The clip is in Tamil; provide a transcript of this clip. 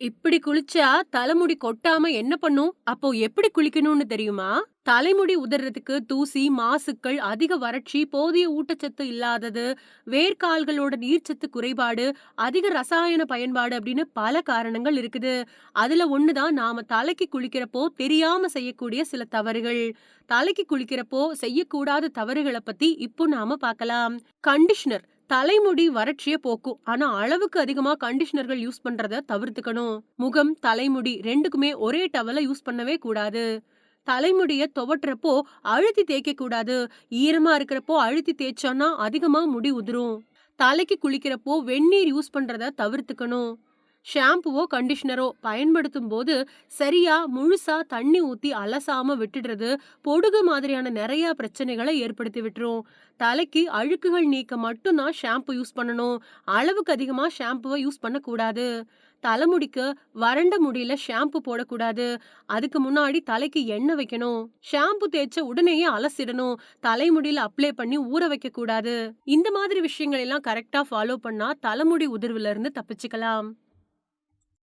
இப்படி குளிச்சா தலைமுடி கொட்டாம என்ன பண்ணும்? அப்போ எப்படி குளிக்கணும்னு தெரியுமா? தலைமுடி உதறதுக்கு தூசி, மாசுக்கள், அதிக வறட்சி, போதிய ஊட்டச்சத்து இல்லாதது, வேர்க்கால்களோட நீர்ச்சத்து குறைபாடு, அதிக ரசாயன பயன்பாடு அப்படின்னு பல காரணங்கள் இருக்குது. அதுல ஒண்ணுதான் நாம தலைக்கு குளிக்கிறப்போ தெரியாம செய்யக்கூடிய சில தவறுகள். தலைக்கு குளிக்கிறப்போ செய்யக்கூடாத தவறுகள பத்தி இப்போ நாம பார்க்கலாம். கண்டிஷனர் தலைமுடி வறட்சிய போக்கும். ஆனா அளவுக்கு அதிகமா கண்டிஷனர்கள் யூஸ் பண்றத தவிர்த்துக்கணும். முகம், தலைமுடி ரெண்டுக்குமே ஒரே டவல யூஸ் பண்ணவே கூடாது. தலைமுடிய துவட்டுறப்போ அழுத்தி தேய்க்க கூடாது. ஈரமா இருக்கிறப்போ அழுத்தி தேய்ச்சோன்னா அதிகமா முடி உதிரும். தலைக்கு குளிக்கிறப்போ வெந்நீர் யூஸ் பண்றத தவிர்த்துக்கணும். ஷாம்புவோ, கண்டிஷனரோ பயன்படுத்தும் போது சரியா முழுசா தண்ணி ஊத்தி அலசாம விட்டுடுறது பொடுகு மாதிரியான நிறைய பிரச்சனைகளை ஏற்படுத்தி விட்டுரும். தலைக்கு அழுக்குகள் நீக்க மட்டும் தான் ஷாம்பு யூஸ் பண்ணணும். அளவுக்கு அதிகமா ஷாம்புவை யூஸ் பண்ணக்கூடாது. தலைமுடிக்கு வறண்ட முடியில ஷாம்பு போடக்கூடாது. அதுக்கு முன்னாடி தலைக்கு எண்ணெய் வைக்கணும். ஷாம்பு தேய்ச்ச உடனேயே அலசிடணும். தலைமுடியில அப்ளை பண்ணி ஊற வைக்க கூடாது. இந்த மாதிரி விஷயங்கள் எல்லாம் கரெக்டா ஃபாலோ பண்ணா தலைமுடி உதிர்வுல இருந்து தப்பிச்சுக்கலாம்.